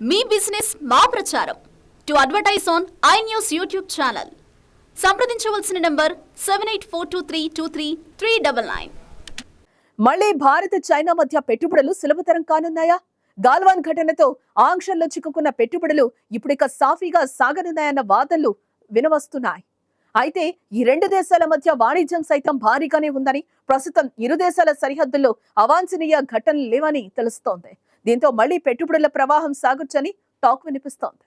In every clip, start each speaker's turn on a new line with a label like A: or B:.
A: మీ business మా ప్రచారం. To advertise on I News YouTube channel. సంప్రదించవలసిన number seven eight four two three two three three double nine
B: మళ్ళీ Bharat China మధ్య పెట్టుబడులు సులభతరం కానున్నాయా? గాల్వాన్ ఘటనతో ఆంక్షల్లో చిక్కుకున్న పెట్టుబడులు ఇప్పుడిక సాఫీగా సాగనున్నాయన్న వాదనలు వినవస్తున్నాయి. అయితే ఈ రెండు దేశాల మధ్య వాణిజ్యం సైతం భారీగానే ఉందని ప్రస్తుతం ఇరు దేశాల సరిహద్దుల్లో అవాంఛనీయ ఘటనలు లేవని తెలుస్తోంది. దీంతో మళ్ళీ పెట్టుబడుల ప్రవాహం సాగొచ్చని టాక్ వినిపిస్తోంది.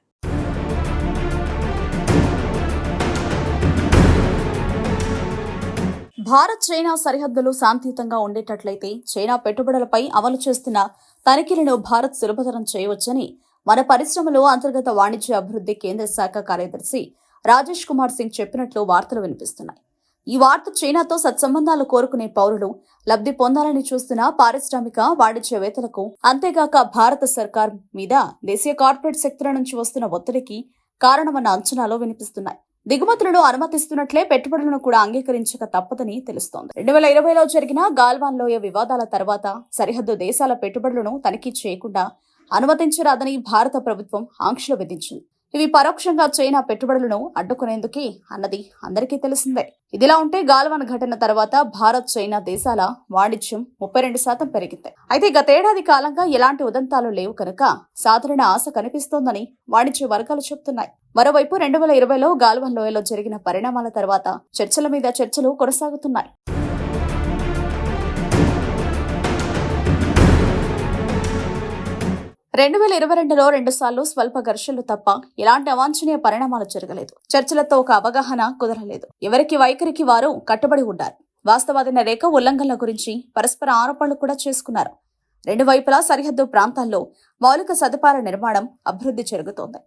A: భారత్ చైనా సరిహద్దులు శాంతియుతంగా ఉండేటట్లయితే చైనా పెట్టుబడులపై అమలు చేస్తున్న తనిఖీలను భారత్ సులభతరం చేయవచ్చని మన పరిశ్రమలో అంతర్గత వాణిజ్య అభివృద్ధి కేంద్ర శాఖ కార్యదర్శి రాజేష్ కుమార్ సింగ్ చెప్పినట్లు వార్తలు వినిపిస్తున్నాయి. ఈ వార్త చైనాతో సత్సంబంధాలు కోరుకునే పౌరులు లబ్ధి పొందాలని చూస్తున్న పారిశ్రామిక వాణిజ్యవేత్తలకు అంతేగాక భారత సర్కార్ మీద దేశీయ కార్పొరేట్ శక్తుల నుంచి వస్తున్న ఒత్తిడికి కారణమన్న అంచనాలు వినిపిస్తున్నాయి. దిగుమతులను అనుమతిస్తున్నట్లే పెట్టుబడులను కూడా అంగీకరించక తప్పదని తెలుస్తోంది. రెండు వేల ఇరవైలో జరిగిన గాల్వాన్ లోయ వివాదాల తర్వాత సరిహద్దు దేశాల పెట్టుబడులను తనిఖీ చేయకుండా అనుమతించరాదని భారత ప్రభుత్వం ఆంక్షలు విధించింది. ఇవి పరోక్షంగా చైనా పెట్టుబడులను అడ్డుకునేందుకే అన్నది అందరికీ తెలిసిందే. ఇదిలా ఉంటే గాల్వాన్ ఘటన తర్వాత భారత్ చైనా దేశాల వాణిజ్యం ముప్పై రెండు శాతం పెరిగింది. అయితే గతేడాది కాలంగా ఎలాంటి ఉదంతాలు లేవు కనుక సాధారణ ఆశ కనిపిస్తోందని వాణిజ్య వర్గాలు చెబుతున్నాయి. మరోవైపు రెండు వేల ఇరవైలో గాల్వన్ లోయలో జరిగిన పరిణామాల తర్వాత చర్చల మీద చర్చలు కొనసాగుతున్నాయి. రెండు వేల ఇరవై రెండులో రెండు సార్లు స్వల్ప ఘర్షణలు తప్ప ఎలాంటి అవాంఛనీయ పరిణామాలు జరగలేదు. చర్చలతో ఒక అవగాహన కుదరలేదు. ఎవరికి వైఖరికి వారు కట్టుబడి ఉండారు. వాస్తవాధీన రేఖ ఉల్లంఘనల గురించి పరస్పర ఆరోపణలు కూడా చేసుకున్నారు. రెండు వైపులా సరిహద్దు ప్రాంతాల్లో మౌలిక సదుపాయాల నిర్మాణం అభివృద్ధి జరుగుతోంది.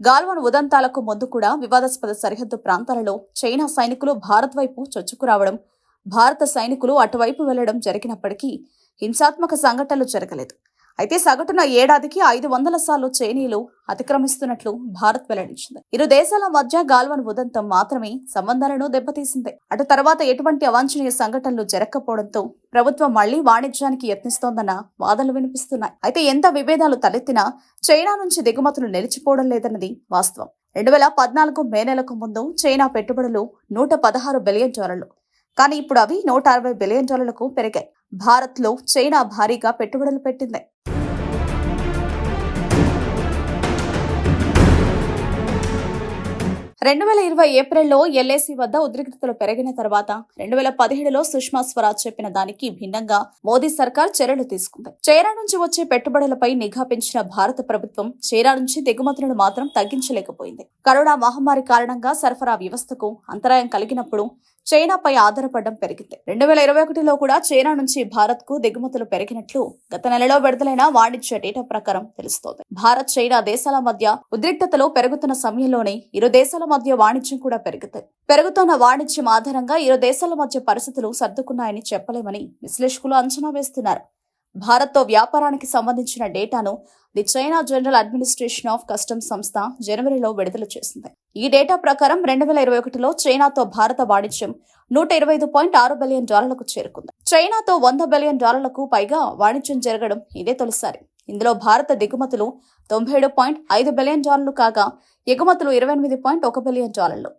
A: గాల్వన్ ఉదంతాలకు ముందు కూడా వివాదాస్పద సరిహద్దు ప్రాంతాలలో చైనా సైనికులు భారత్ వైపు చొచ్చుకురావడం భారత సైనికులు అటువైపు వెళ్ళడం జరిగినప్పటికీ హింసాత్మక సంఘటనలు జరగలేదు. అయితే సగటున ఏడాదికి ఐదు వందల సార్లు చైనీయులు అతిక్రమిస్తున్నట్లు భారత్ వెల్లడించింది. ఇరు దేశాల మధ్య గాల్వన్ ఉదంతం మాత్రమే సంబంధాలను దెబ్బతీసింది. అటు తర్వాత ఎటువంటి అవాంఛనీయ సంఘటనలు జరగకపోవడంతో ప్రభుత్వం మళ్ళీ వాణిజ్యానికి యత్నిస్తోందన్న వాదనలు వినిపిస్తున్నాయి. అయితే ఎంత విభేదాలు తలెత్తినా చైనా నుంచి దిగుమతులు నిలిచిపోవడం లేదన్నది వాస్తవం. రెండు వేల పద్నాలుగు మే నెలకు ముందు చైనా పెట్టుబడులు నూట పదహారు బిలియన్ డాలర్లు. కానీ ఇప్పుడు అవి నూట అరవై బిలియన్ డాలర్లకు పెరిగాయి. భారత్లో చైనా భారీగా పెట్టుబడులు పెట్టింది. రెండు వేల ఇరవై ఏప్రిల్లో ఎల్ఏసీ వద్ద ఉద్రిక్తతలు పెరిగిన తర్వాత రెండు వేల పదిహేడులో సుష్మా స్వరాజ్ చెప్పిన దానికి భిన్నంగా మోదీ సర్కార్ చర్యలు తీసుకుంది. చైనా నుంచి వచ్చే పెట్టుబడులపై నిఘా పెంచిన భారత ప్రభుత్వం చైనా నుంచి దిగుమతులను మాత్రం తగ్గించలేకపోయింది. కరోనా మహమ్మారి కారణంగా సరఫరా వ్యవస్థకు అంతరాయం కలిగినప్పుడు చైనాపై ఆధారపడడం పెరిగింది. రెండు వేల ఇరవై ఒకటిలో కూడా చైనా నుంచి భారత్కు దిగుమతులు పెరిగినట్లు గత నెలలో విడుదలైన వాణిజ్య డేటా ప్రకారం తెలుస్తోంది. భారత్ చైనా దేశాల మధ్య ఉద్రిక్తతలు పెరుగుతున్న సమయంలోనే ఇరు దేశాల మధ్య వాణిజ్యం కూడా పెరుగుతాయి. పెరుగుతున్న వాణిజ్యం ఆధారంగా ఇరు దేశాల మధ్య పరిస్థితులు సర్దుకున్నాయని చెప్పలేమని విశ్లేషకులు అంచనా వేస్తున్నారు. భారత్తో వ్యాపారానికి సంబంధించిన డేటాను the China General Administration of Customs సంస్థ జనవరిలో విడుదల చేసింది. ఈ డేటా ప్రకారం రెండు వేల ఇరవై ఒకటిలో చైనాతో భారత వాణిజ్యం నూట ఇరవై ఐదు పాయింట్ ఆరు బిలియన్ డాలర్లకు చేరుకుంది. చైనాతో వంద బిలియన్ డాలర్లకు పైగా వాణిజ్యం జరగడం ఇదే తొలిసారి. ఇందులో భారత దిగుమతులు తొంభై ఏడు పాయింట్ ఐదు బిలియన్ డాలర్లు కాగా ఎగుమతులు ఇరవై ఎనిమిది పాయింట్ ఒక బిలియన్ డాలర్లు.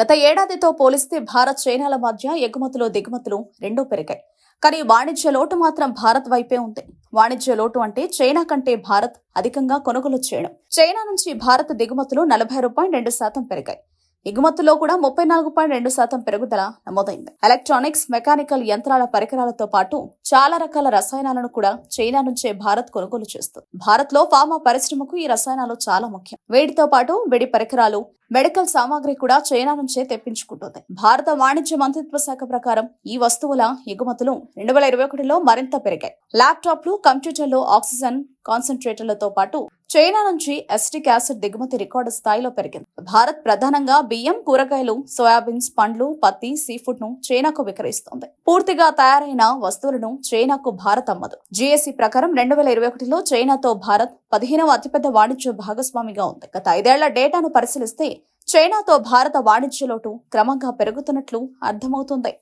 A: గత ఏడాదితో పోలిస్తే భారత్ చైనాల మధ్య ఎగుమతులు దిగుమతులు రెండూ పెరిగాయి. కానీ వాణిజ్య లోటు మాత్రం భారత్ వైపే ఉంది. వాణిజ్య లోటు అంటే చైనా కంటే భారత్ అధికంగా కొనుగోలు చేయడం. చైనా నుంచి భారత్ దిగుమతులు నలభై ఆరు పాయింట్ రెండు శాతం పెరిగాయి. ఎగుమతుల్లో కూడా ముప్పై నాలుగు పాయింట్ రెండు శాతం పెరుగుదల నమోదైంది. ఎలక్ట్రానిక్స్ మెకానికల్ యంత్రాల పరికరాలతో పాటు చాలా రకాల రసాయనాలను కూడా చైనా నుంచే భారత్ కొనుగోలు చేస్తుంది భారత్లో ఫార్మా పరిశ్రమకు ఈ రసాయనాలు చాలా ముఖ్యం. వీటితో పాటు వెడి పరికరాలు మెడికల్ సామాగ్రి కూడా చైనా నుంచే తెప్పించుకుంటుంది. భారత వాణిజ్య మంత్రిత్వ శాఖ ప్రకారం ఈ వస్తువుల ఎగుమతులు రెండు వేల ఇరవై ఒకటిలో మరింత పెరిగాయి. ల్యాప్టాప్లు కంప్యూటర్లు ఆక్సిజన్ కాన్సన్ట్రేటర్లతో పాటు చైనా నుంచి ఎస్టిక్ యాసిడ్ దిగుమతి రికార్డు స్థాయిలో పెరిగింది. భారత్ ప్రధానంగా బియ్యం కూరగాయలు సోయాబీన్స్ పండ్లు పత్తి సీ ఫుడ్ను చైనాకు విక్రయిస్తోంది. పూర్తిగా తయారైన వస్తువులను చైనాకు భారత్ అమ్మదు జీఎస్సీ ప్రకారం రెండు వేల ఇరవై ఒకటిలో చైనాతో భారత్ పదిహేనవ అతిపెద్ద వాణిజ్య భాగస్వామిగా ఉంది. గత ఐదేళ్ళ డేటాను పరిశీలిస్తే చైనాతో భారత వాణిజ్య లోటు క్రమంగా పెరుగుతున్నట్లు అర్థమవుతుంది.